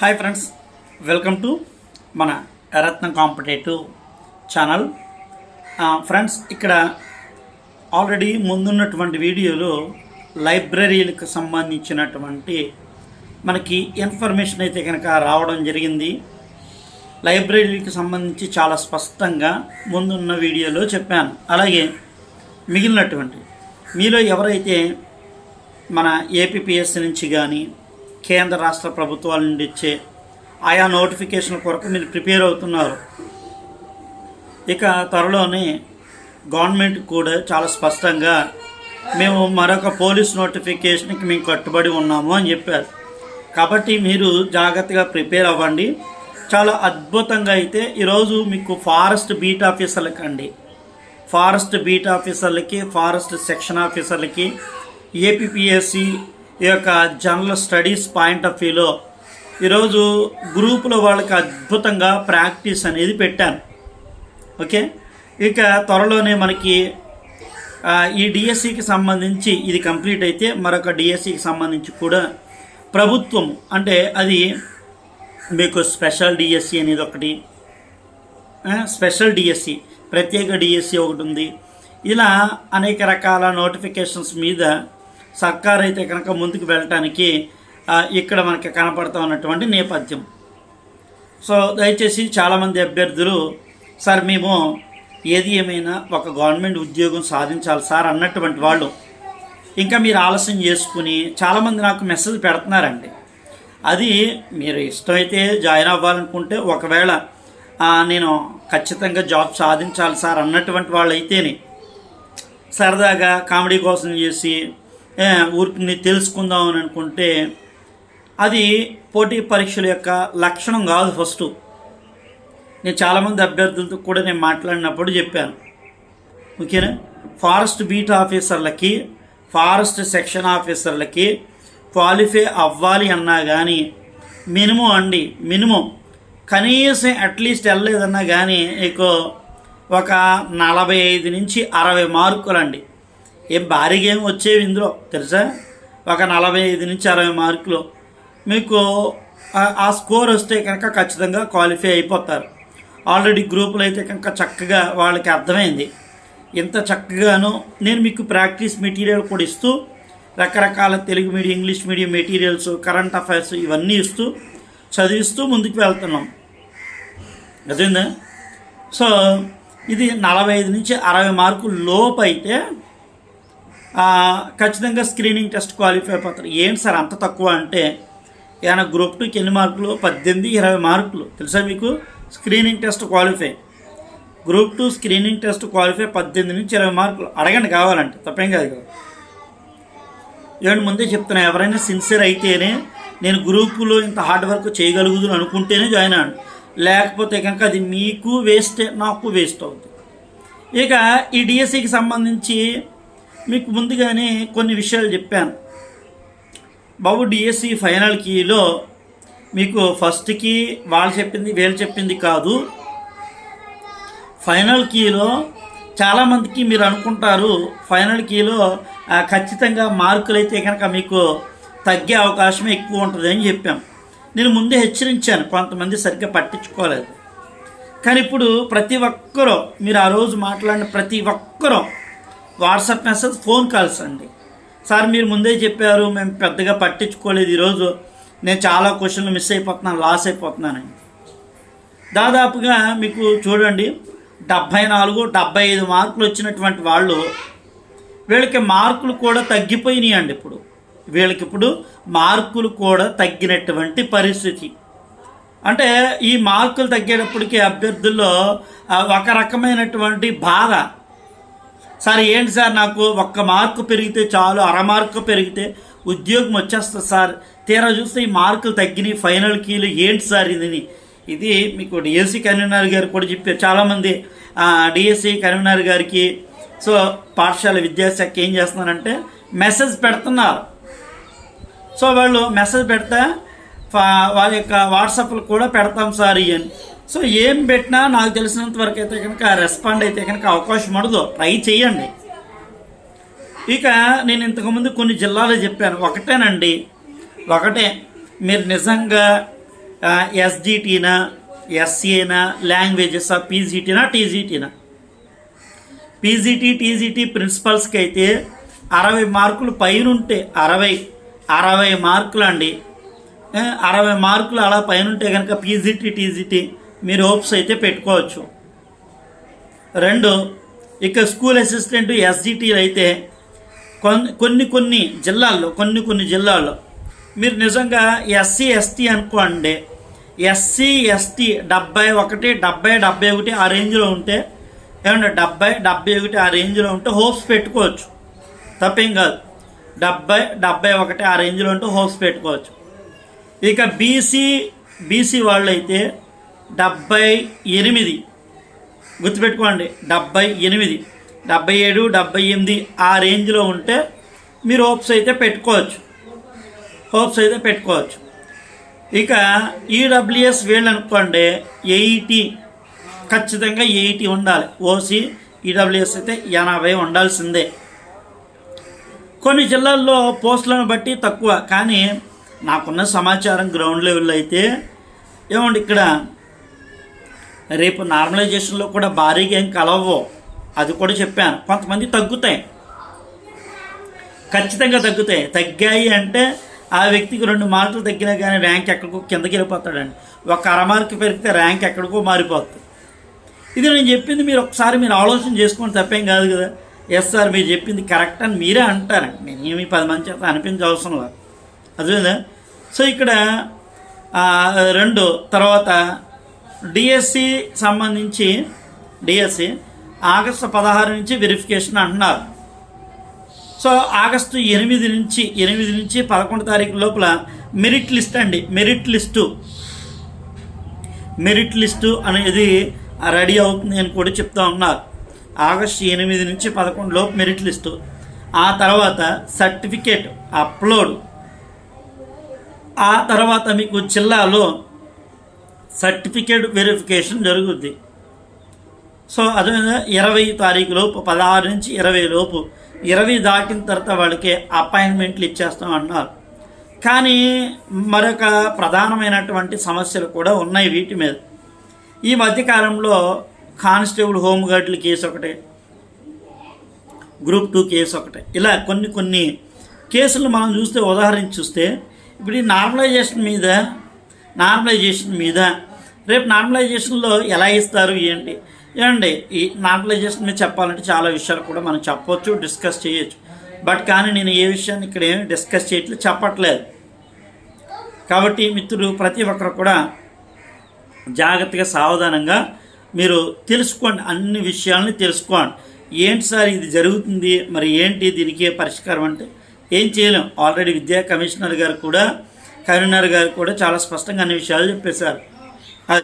Hi friends welcome to మన Ratnam competitive channel friends ఇక్కడ already ముందున్నటువంటి వీడియోలో లైబ్రరీలకు సంబంధించినటువంటి మనకి ఇన్ఫర్మేషన్ అయితే కనుక రావడం జరిగింది. లైబ్రరీకి సంబంధించి చాలా స్పష్టంగా ముందున్న వీడియోలో చెప్పాను. అలాగే మిగిలినటువంటి మీలో ఎవరైతే మన ఏపీపీఎస్సీ నుంచి కానీ కేంద్ర రాష్ట్ర ప్రభుత్వాల నుండి ఇచ్చే ఆయా నోటిఫికేషన్ కొరకు మీరు ప్రిపేర్ అవుతున్నారు. ఇక త్వరలోనే గవర్నమెంట్ కూడా చాలా స్పష్టంగా మేము మరొక పోలీస్ నోటిఫికేషన్కి మేము కట్టుబడి ఉన్నాము అని చెప్పారు. కాబట్టి మీరు జాగ్రత్తగా ప్రిపేర్ అవ్వండి. చాలా అద్భుతంగా అయితే ఈరోజు మీకు ఫారెస్ట్ బీట్ ఆఫీసర్లకి అండి. ఫారెస్ట్ బీట్ ఆఫీసర్లకి ఫారెస్ట్ సెక్షన్ ఆఫీసర్లకి ఏపీపీఎస్సి ఈ యొక్క జనరల్ స్టడీస్ పాయింట్ ఆఫ్ వ్యూలో ఈరోజు గ్రూపులో వాళ్ళకి అద్భుతంగా ప్రాక్టీస్ అనేది పెట్టాను. ఓకే? ఇక త్వరలోనే మనకి ఈ డిఎస్సికి సంబంధించి ఇది కంప్లీట్ అయితే మరొక డిఎస్సికి సంబంధించి కూడా ప్రభుత్వం అంటే అది మీకు స్పెషల్ డిఎస్సి అనేది ఒకటి స్పెషల్ డిఎస్సి ప్రత్యేక డిఎస్సి ఒకటి ఉంది. ఇలా అనేక రకాల నోటిఫికేషన్స్ మీద సర్కార్ అయితే కనుక ముందుకు వెళ్ళటానికి ఇక్కడ మనకి కనపడతా ఉన్నటువంటి నేపథ్యం. సో దయచేసి చాలామంది అభ్యర్థులు సార్ మేము ఏది ఏమైనా ఒక గవర్నమెంట్ ఉద్యోగం సాధించాలి సార్ అన్నటువంటి వాళ్ళు ఇంకా మీరు ఆలస్యం చేసుకుని చాలామంది నాకు మెసేజ్ పెడుతున్నారండి. అది మీరు ఇష్టమైతే జాయిన్ అవ్వాలనుకుంటే ఒకవేళ నేను ఖచ్చితంగా జాబ్ సాధించాలి సార్ అన్నటువంటి వాళ్ళు అయితేనే సరదాగా కామెడీ కోసం చేసి ఊరికి తెలుసుకుందాం అని అనుకుంటే అది పోటీ పరీక్షల యొక్క లక్షణం కాదు ఫస్ట్. నేను చాలామంది అభ్యర్థులతో కూడా నేను మాట్లాడినప్పుడు చెప్పాను. ఓకేనా? ఫారెస్ట్ బీట్ ఆఫీసర్లకి ఫారెస్ట్ సెక్షన్ ఆఫీసర్లకి క్వాలిఫై అవ్వాలి అన్నా కానీ మినిమం అండి మినిమం. కనీసం అట్లీస్ట్ వెళ్ళలేదన్నా కానీ మీకు ఒక నలభై ఐదు నుంచి అరవై మార్కులు అండి ఏం భారీగా ఏం వచ్చేవి ఇందులో తెలుసా? ఒక నలభై ఐదు నుంచి అరవై మార్కులు. మీకు ఆ- స్కోర్ వస్తే కనుక ఖచ్చితంగా క్వాలిఫై అయిపోతారు. ఆల్రెడీ గ్రూపులు అయితే కనుక చక్కగా వాళ్ళకి అర్థమైంది. ఇంత చక్కగాను నేను మీకు ప్రాక్టీస్ మెటీరియల్ కూడా ఇస్తూ రకరకాల Telugu medium English medium materials current affairs ఇవన్నీ ఇస్తూ చదివిస్తూ ముందుకు వెళ్తున్నాం. అదేందా? సో ఇది నలభై ఐదు నుంచి అరవై మార్కులు లోపు అయితే ఖచ్చితంగా స్క్రీనింగ్ టెస్ట్ క్వాలిఫై అయిపోతారు ఏంటి సార్ అంత తక్కువ అంటే ఏమైనా గ్రూప్ టూకి ఎన్ని మార్కులు? పద్దెనిమిది ఇరవై మార్కులు. తెలుసా మీకు? Screening test qualify group two screening test qualify పద్దెనిమిది నుంచి ఇరవై మార్కులు. అడగండి కావాలంటే తప్పేం కాదు కదా. ఏమంటే ముందే చెప్తున్నా ఎవరైనా సిన్సియర్ అయితేనే నేను గ్రూపులో ఇంత హార్డ్ వర్క్ చేయగలుగుదు అనుకుంటేనే జాయిన్ అవ్వండి లేకపోతే కనుక అది మీకు వేస్ట్ నాకు వేస్ట్ అవుతుంది. ఇక ఈ డిఎస్సికి సంబంధించి మీకు ముందుగానే కొన్ని విషయాలు చెప్పాను. బాబు డిఎస్సి ఫైనల్ కీలో మీకు ఫస్ట్కి వాళ్ళు చెప్పింది వీళ్ళు చెప్పింది కాదు. ఫైనల్ కీలో చాలామందికి మీరు అనుకుంటారు ఫైనల్ కీలో ఖచ్చితంగా మార్కులు అయితే కనుక మీకు తగ్గే అవకాశం ఎక్కువ ఉంటుంది అని చెప్పాం. నేను ముందే హెచ్చరించాను కొంతమంది సరిగ్గా పట్టించుకోలేదు. కానీ ఇప్పుడు ప్రతి ఒక్కరూ మీరు ఆ రోజు మాట్లాడిన ప్రతి ఒక్కరూ వాట్సాప్ మెసేజ్ ఫోన్ కాల్స్ అండి. సార్ మీరు ముందే చెప్పారు మేము పెద్దగా పట్టించుకోలేదు ఈరోజు. నేను చాలా క్వశ్చన్లు మిస్ అయిపోతున్నాను లాస్ అయిపోతున్నానండి. దాదాపుగా మీకు చూడండి డెబ్భై నాలుగు డెబ్భై ఐదు మార్కులు వచ్చినటువంటి వాళ్ళు వీళ్ళకి మార్కులు కూడా తగ్గిపోయినాయి అండి ఇప్పుడు. వీళ్ళకి ఇప్పుడు మార్కులు కూడా తగ్గినటువంటి పరిస్థితి. అంటే ఈ మార్కులు తగ్గేటప్పటికి అభ్యర్థుల్లో ఒక రకమైనటువంటి బాధ. సార్ ఏంటి సార్ నాకు ఒక్క మార్కు పెరిగితే చాలు అర మార్కు పెరిగితే ఉద్యోగం వచ్చేస్తుంది సార్. తీరా చూస్తే ఈ మార్కులు తగ్గినాయి ఫైనల్ కీలు ఏంటి సార్ ఇది ఇది మీకు డిఎస్సి కన్వీనర్ గారు కూడా చెప్పారు. చాలామంది డిఎస్సి కన్వీనర్ గారికి సో పాఠశాల విద్యాశాఖ ఏం చేస్తున్నారంటే మెసేజ్ పెడుతున్నారు. సో వాళ్ళు మెసేజ్ పెడితే వాళ్ళ యొక్క వాట్సాప్లు కూడా పెడతాం సార్ అని సో ఏం పెట్టినా నాకు తెలిసినంత వరకు అయితే కనుక రెస్పాండ్ అయితే కనుక అవకాశం ఉండదు. ట్రై చేయండి. ఇక నేను ఇంతకుముందు కొన్ని జిల్లాలు చెప్పాను. ఒకటేనండి. ఒకటే మీరు నిజంగా ఎస్జిటీనా ఎస్సీనా లాంగ్వేజెస్ పీజీటీనా టీజీటీనా పీజీటీ టీజీటీ ప్రిన్సిపల్స్కి అయితే అరవై మార్కులు పైన ఉంటే అరవై అరవై మార్కులు అండి అరవై మార్కులు అలా పైన ఉంటే కనుక పీజీటీ టీజీటీ మీరు హోప్స్ అయితే పెట్టుకోవచ్చు. రెండు ఇక స్కూల్ అసిస్టెంట్ ఎస్జిటీలు అయితే కొన్ని కొన్ని కొన్ని జిల్లాల్లో కొన్ని కొన్ని జిల్లాల్లో మీరు నిజంగా ఎస్సీ ఎస్టీ అనుకోండి ఎస్సీ ఎస్టీ డెబ్బై ఒకటి డెబ్బై డెబ్బై ఒకటి ఆ రేంజ్లో ఉంటే ఏమంటే డెబ్బై డెబ్బై ఒకటి ఆ రేంజ్లో ఉంటే హోప్స్ పెట్టుకోవచ్చు. తప్పేం కాదు. డెబ్బై డెబ్బై ఒకటి ఆ రేంజ్లో ఉంటే హోప్స్ పెట్టుకోవచ్చు. ఇక బీసీ బీసీ వాళ్ళు అయితే డెబ్బై ఎనిమిది. గుర్తుపెట్టుకోండి డెబ్బై ఎనిమిది. డెబ్బై ఏడు డెబ్బై ఎనిమిది ఆ రేంజ్లో ఉంటే మీరు హోప్స్ అయితే పెట్టుకోవచ్చు. హోప్స్ అయితే పెట్టుకోవచ్చు. ఇక ఈడబ్ల్యూఎస్ వీళ్ళు అనుకోండి ఎయిటీ. ఖచ్చితంగా ఎయిటీ ఉండాలి. ఓసీ ఈడబ్ల్యూఎస్ అయితే ఎనభై ఉండాల్సిందే. కొన్ని జిల్లాల్లో పోస్టులను బట్టి తక్కువ. కానీ నాకున్న సమాచారం గ్రౌండ్ లెవెల్లో అయితే ఏమండి ఇక్కడ రేపు నార్మలైజేషన్లో కూడా భారీగా ఏం కలవవు. అది కూడా చెప్పాను. కొంతమంది తగ్గుతాయి. ఖచ్చితంగా తగ్గుతాయి. తగ్గాయి అంటే ఆ వ్యక్తికి రెండు మార్కులు తగ్గినా కానీ ర్యాంక్ ఎక్కడికో కిందకి వెళ్ళిపోతాడండి. ఒక అర మార్కు పెరిగితే ర్యాంక్ ఎక్కడికో మారిపోతుంది ఇది నేను చెప్పింది మీరు ఒకసారి మీరు ఆలోచన చేసుకోండి తప్పేం కాదు కదా. ఎస్ సార్ మీరు చెప్పింది కరెక్ట్ అని మీరే అంటారండి. నేను పది మంది చేత అనిపించే అవసరం లేదు. అదేదా సో ఇక్కడ రెండు తర్వాత డిఎస్సి సంబంధించి డిఎస్సి ఆగస్టు పదహారు నుంచి వెరిఫికేషన్ అంటున్నారు. సో ఆగస్టు ఎనిమిది నుంచి ఎనిమిది నుంచి పదకొండు తారీఖు లోపల మెరిట్ లిస్ట్ అండి. మెరిట్ లిస్టు మెరిట్ లిస్టు అనేది రెడీ అవుతుంది అని కూడా చెప్తా ఉన్నారు. ఆగస్టు ఎనిమిది నుంచి పదకొండు లోపు మెరిట్ లిస్టు ఆ తర్వాత సర్టిఫికేట్ అప్లోడ్ ఆ తర్వాత మీకు జిల్లాలో సర్టిఫికేట్ వెరిఫికేషన్ జరుగుద్ది. సో అదే ఇరవై తారీఖు లోపు పదహారు నుంచి ఇరవై లోపు ఇరవై దాటిన తర్వాత వాళ్ళకి అపాయింట్మెంట్లు ఇచ్చేస్తాం అన్నారు కానీ మరొక ప్రధానమైనటువంటి సమస్యలు కూడా ఉన్నాయి వీటి మీద. ఈ మధ్యకాలంలో కానిస్టేబుల్ హోంగార్డుల కేసు ఒకటి గ్రూప్ టూ కేసు ఒకటి ఇలా కొన్ని కొన్ని కేసులు మనం చూస్తే ఉదాహరణ చూస్తే ఇప్పుడు ఈ నార్మలైజేషన్ మీద నార్మలైజేషన్ మీద రేపు నార్మలైజేషన్లో ఎలా ఇస్తారు ఏంటి? ఏమండి ఈ నార్మలైజేషన్ మీద చెప్పాలంటే చాలా విషయాలు కూడా మనం చెప్పవచ్చు డిస్కస్ చేయొచ్చు. బట్ కానీ నేను ఏ విషయాన్ని ఇక్కడ ఏమి డిస్కస్ చేయట్లేదు చెప్పట్లేదు. కాబట్టి మిత్రులు ప్రతి ఒక్కరు కూడా జాగ్రత్తగా సావధానంగా మీరు తెలుసుకోండి అన్ని విషయాలని తెలుసుకోండి. ఏంటి సార్ ఇది జరుగుతుంది? మరి ఏంటి దీనికి పరిష్కారం అంటే ఏం చేయలేం. ఆల్రెడీ విద్యా కమిషనర్ గారు కూడా కరీంనగర్ గారు కూడా చాలా స్పష్టంగా అన్ని విషయాలు చెప్పేశారు.